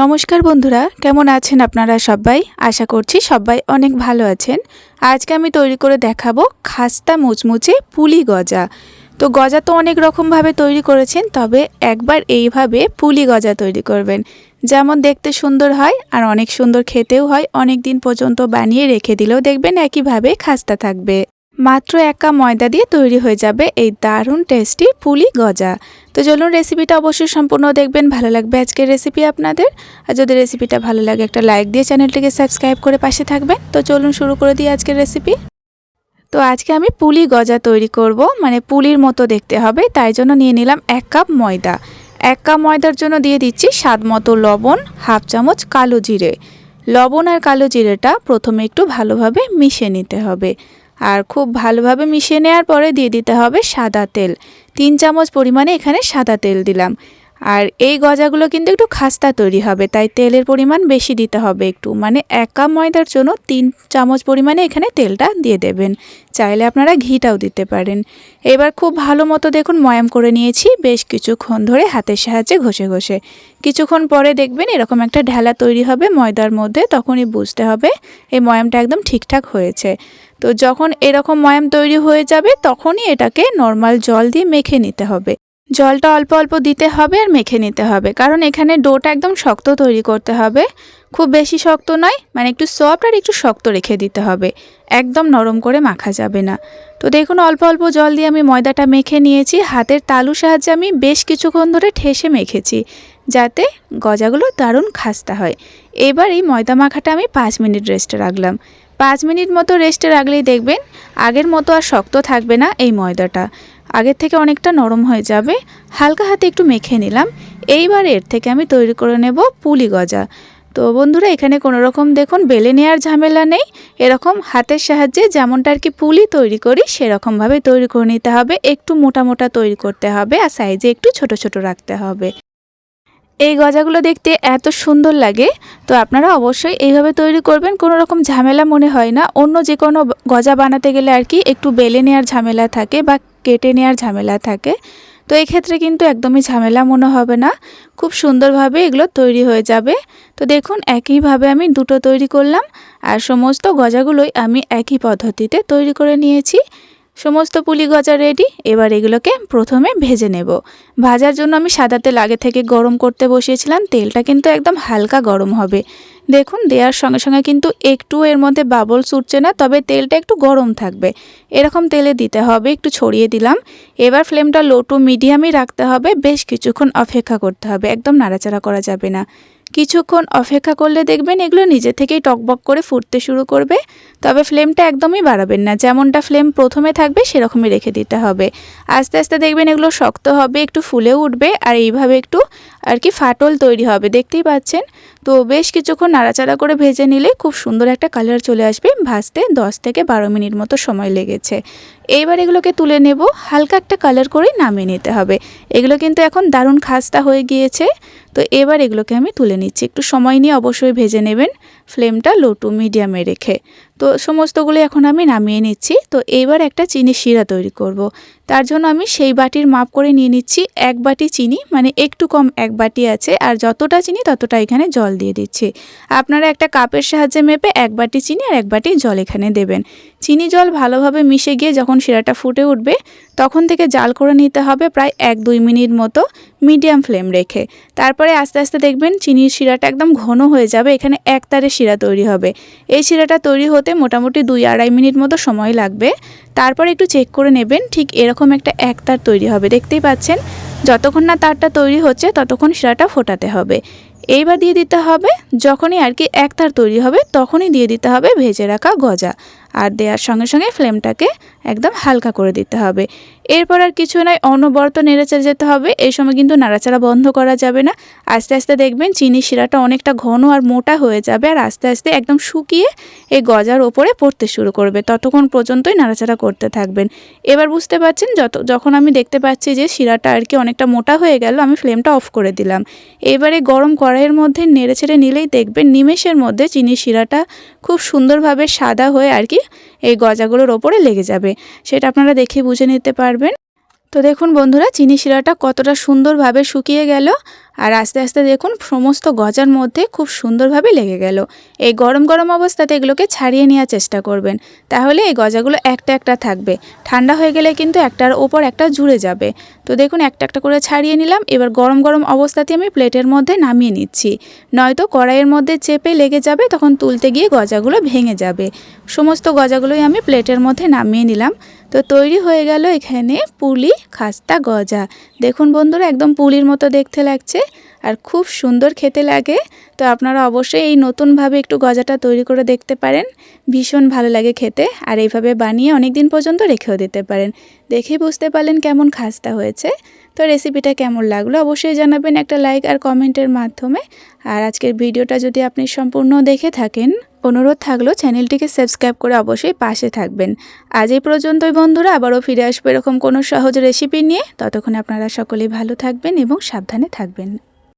নমস্কার বন্ধুরা, কেমন আছেন আপনারা সবাই? আশা করছি সবাই অনেক ভালো আছেন। আজকে আমি তৈরি করে দেখাবো খাস্তা মুচমুচে পুলি গজা। তো গজা তো অনেক রকমভাবে তৈরি করেছেন, তবে একবার এইভাবে পুলি গজা তৈরি করবেন। যেমন দেখতে সুন্দর হয় আর অনেক সুন্দর খেতেও হয় অনেক দিন পর্যন্ত বানিয়ে রেখে দিলেও দেখবেন একইভাবে খাস্তা থাকবে। মাত্র এক কাপ ময়দা দিয়ে তৈরি হয়ে যাবে এই দারুণ টেস্টি পুলি গজা। তো চলুন রেসিপিটা অবশ্যই সম্পূর্ণ দেখবেন, ভালো লাগবে আজকের রেসিপি আপনাদের। আর যদি রেসিপিটা ভালো লাগে, একটা লাইক দিয়ে চ্যানেলটিকে সাবস্ক্রাইব করে পাশে থাকবেন। তো চলুন শুরু করে দিই আজকের রেসিপি তো আজকে আমি পুলি গজা তৈরি করব মানে পুলির মতো দেখতে হবে, তাই জন্য নিয়ে নিলাম এক কাপ ময়দা। এক কাপ ময়দার জন্য দিয়ে দিচ্ছি স্বাদ মতো লবণ, হাফ চামচ কালো জিরে। লবণ আর কালো জিরেটা প্রথমে একটু ভালোভাবে মিশে নিতে হবে। আর খুব ভালোভাবে মিশিয়ে নেওয়ার পরে দিয়ে দিতে হবে সাদা তেল। তিন চামচ পরিমাণে এখানে সাদা তেল দিলাম। আর এই গজাগুলো কিন্তু একটু খাস্তা তৈরি হবে, তাই তেলের পরিমাণ বেশি দিতে হবে একটু। মানে এক কাপ ময়দার জন্য তিন চামচ পরিমাণে এখানে তেলটা দিয়ে দেবেন। চাইলে আপনারা ঘিটাও দিতে পারেন। এবার খুব ভালো মতো দেখুন ময়াম করে নিয়েছি, বেশ কিছুক্ষণ ধরে হাতের সাহায্যে ঘষে ঘষে। কিছুক্ষণ পরে দেখবেন এরকম একটা ঢেলা তৈরি হবে ময়দার মধ্যে, তখনই বুঝতে হবে এই ময়ামটা একদম ঠিকঠাক হয়েছে। তো যখন এরকম ময়াম তৈরি হয়ে যাবে, তখনই এটাকে নর্মাল জল দিয়ে মেখে নিতে হবে। জলটা অল্প অল্প দিতে হবে আর মেখে নিতে হবে। কারণ এখানে ডোটা একদম শক্ত তৈরি করতে হবে। খুব বেশি শক্ত নয় মানে একটু সফট আর একটু শক্ত রেখে দিতে হবে। একদম নরম করে মাখা যাবে না। তো দেখুন, অল্প অল্প জল দিয়ে আমি ময়দাটা মেখে নিয়েছি। হাতের তালু সাহায্যে আমি বেশ কিছুক্ষণ ধরে ঠেসে মেখেছি, যাতে গজাগুলো দারুণ খাস্তা হয়। এবার এই ময়দা মাখাটা আমি পাঁচ মিনিট রেস্টে রাখলাম। পাঁচ মিনিট মতো রেস্টে রাখলেই দেখবেন আগের মতো আর শক্ত থাকবে না এই ময়দাটা। আগের থেকে অনেকটা নরম হয়ে যাবে। হালকা হাতে একটু মেখে নিলাম। এইবার এর থেকে আমি তৈরি করে নেব পুলি গজা। তো বন্ধুরা, এখানে কোনো রকম দেখুন বেলে নেওয়ার ঝামেলা নেই। এরকম হাতের সাহায্যে যেমনটা আর কি পুলি তৈরি করি, সেরকমভাবে তৈরি করে নিতে হবে। একটু মোটা মোটা তৈরি করতে হবে আর সাইজে একটু ছোট ছোট রাখতে হবে। এই গজাগুলো দেখতে এত সুন্দর লাগে, তো আপনারা অবশ্যই এইভাবে তৈরি করবেন। কোনো রকম ঝামেলা মনে হয় না। অন্য যে কোনো গজা বানাতে গেলে আর কি একটু বেলে নেওয়ার ঝামেলা থাকে বা কেটে নেওয়ার ঝামেলা থাকে। তো এই ক্ষেত্রে কিন্তু একদমই ঝামেলা মনে হবে না। খুব সুন্দরভাবে এগুলো তৈরি হয়ে যাবে। তো দেখুন, একইভাবে আমি দুটো তৈরি করলাম। আর সমস্ত গজাগুলোই আমি একই পদ্ধতিতে তৈরি করে নিয়েছি। সমস্ত পুলি গজা রেডি এবার এগুলোকে প্রথমে ভেজে নেব। ভাজার জন্য আমি সাদা তেল আগে থেকে গরম করতে বসিয়েছিলাম, তেলটা কিন্তু একদম হালকা গরম হবে। দেখুন, দেওয়ার সঙ্গে সঙ্গে কিন্তু একটু এর মধ্যে বাবল উঠছে না, তবে তেলটা একটু গরম থাকবে। এরকম তেলে দিতে হবে, একটু ছড়িয়ে দিলাম। এবার ফ্লেমটা লো টু মিডিয়ামই রাখতে হবে, বেশ কিছুক্ষণ অপেক্ষা করতে হবে, একদম নাড়াচাড়া করা যাবে না। কিছুক্ষণ অপেক্ষা করলে দেখবেন এগুলো নিজে থেকেই টকবক করে ফুটতে শুরু করবে। তবে ফ্লেমটা একদমই বাড়াবেন না, যেমনটা ফ্লেম প্রথমে থাকবে সেরকমই রেখে দিতে হবে। আস্তে আস্তে দেখবেন এগুলো শক্ত হবে, একটু ফুলেও উঠবে আর এইভাবে একটু আর কি ফাটল তৈরি হবে, দেখতেই পাচ্ছেন? তো বেশ কিছুক্ষণ নাড়াচাড়া করে ভেজে নিলে খুব সুন্দর একটা কালার চলে আসবে, ভাজতে 10 থেকে বারো মিনিট মতো সময় লেগেছে। এইবার এগুলোকে তুলে নেব, হালকা একটা কালার করে নামিয়ে নিতে হবে। এগুলো কিন্তু এখন দারুণ খাস্তা হয়ে গিয়েছে। তো এবার এগুলোকে আমি তুলে নিচ্ছি। একটু সময় নিয়ে অবশ্যই ভেজে নেবেন। ফ্লেমটা লো টু মিডিয়ামে রেখে। তো সমস্তগুলো এখন আমি নামিয়ে নিচ্ছি। তো এইবার একটা চিনি শিরা তৈরি করব। তার জন্য আমি সেই বাটির মাপ করে নিয়ে নিচ্ছি এক বাটি চিনি মানে একটু কম এক বাটি আছে, আর যতটা চিনি ততটা এখানে জল দিয়ে দিচ্ছি। আপনারা একটা কাপের সাহায্যে মেপে এক বাটি চিনি আর এক বাটি জল এখানে দেবেন। চিনি জল ভালোভাবে মিশে গিয়ে যখন শিরাটা ফুটে উঠবে, তখন থেকে জাল করে নিতে হবে প্রায় এক দুই মিনিট মতো মিডিয়াম ফ্লেম রেখে। তারপরে আস্তে আস্তে দেখবেন চিনির শিরাটা একদম ঘন হয়ে যাবে, এখানে এক তারে শিরা তৈরি হবে। এই শিরাটা তৈরি হতে মোটামুটি দুই আড়াই মিনিট মতো সময় লাগবে। তারপর একটু চেক করে নেবেন, ঠিক এরকম একটা এক তার তৈরি হবে। দেখতেই পাচ্ছেন, যতক্ষণ না তারটা তৈরি হচ্ছে, ততক্ষণ শিরাটা ফোটাতে হবে। এইবার দিয়ে দিতে হবে, যখনই আর কি এক তার তৈরি হবে, তখনই দিয়ে দিতে হবে ভেজে রাখা গজা। আর দেওয়ার সঙ্গে সঙ্গে ফ্লেমটাকে একদম হালকা করে দিতে হবে। এরপর আর কিছু নয়, অনবরত নেড়েচেড়ে যেতে হবে। এই সময় কিন্তু নাড়াচাড়া বন্ধ করা যাবে না। আস্তে আস্তে দেখবেন চিনি শিরাটা অনেকটা ঘন আর মোটা হয়ে যাবে আর আস্তে আস্তে একদম শুকিয়ে এই গজার ওপরে পড়তে শুরু করবে। ততক্ষণ পর্যন্তই নাড়াচাড়া করতে থাকবেন। এবার বুঝতে পারছেন, যত, যখন আমি দেখতে পাচ্ছি যে শিরাটা আর কি অনেকটা মোটা হয়ে গেল, আমি ফ্লেমটা অফ করে দিলাম। এবারে গরম কড়াইয়ের মধ্যে নেড়েচেড়ে নিলেই দেখবেন নিমেষের মধ্যে চিনি শিরাটা খুব সুন্দরভাবে সাদা হয়ে আর কি এই গজাগুলোর ওপরে লেগে যাবে। সেটা আপনারা দেখে বুঝে নিতে পারবেন। তো দেখুন বন্ধুরা, চিনি শিরাটা কতটা সুন্দরভাবে শুকিয়ে গেল আর আস্তে আস্তে দেখুন সমস্ত গজার মধ্যে খুব সুন্দরভাবে লেগে গেল। এই গরম গরম অবস্থাতে এগুলোকে ছাড়িয়ে নেওয়ার চেষ্টা করবেন। তাহলে এই গজাগুলো একটা একটা থাকবে। ঠান্ডা হয়ে গেলে কিন্তু একটার ওপর একটা জুড়ে যাবে। তো দেখুন একটা একটা করে ছাড়িয়ে নিলাম। এবার গরম গরম অবস্থাতে আমি প্লেটের মধ্যে নামিয়ে নিচ্ছি। নয়তো কড়াইয়ের মধ্যে চেপে লেগে যাবে, তখন তুলতে গিয়ে গজাগুলো ভেঙে যাবে। সমস্ত গজাগুলোই আমি প্লেটের মধ্যে নামিয়ে নিলাম। তো তৈরি হয়ে গেল এখানে পুলি খাস্তা গজা। দেখুন বন্ধুরা, একদম পুলির মতো দেখতে লাগছে আর খুব সুন্দর খেতে লাগে। তো আপনারা অবশ্যই এই নতুনভাবে একটু গজাটা তৈরি করে দেখতে পারেন। ভীষণ ভালো লাগে খেতে আর এইভাবে বানিয়ে অনেক দিন পর্যন্ত রেখেও দিতে পারেন। দেখেই বুঝতে পারলেন কেমন খাস্তা হয়েছে। তো রেসিপিটা কেমন লাগল অবশ্যই জানাবেন একটা লাইক আর কমেন্টের মাধ্যমে। আর আজকের ভিডিওটা যদি আপনি সম্পূর্ণ দেখে থাকেন, অনুরোধ থাকল চ্যানেলটিকে সাবস্ক্রাইব করে অবশ্যই পাশে থাকবেন। আজ এই পর্যন্তই বন্ধুরা, আবারও ফিরে আসব এরকম কোনো সহজ রেসিপি নিয়ে। ততক্ষণে আপনারা সকলেই ভালো থাকবেন এবং সাবধানে থাকবেন।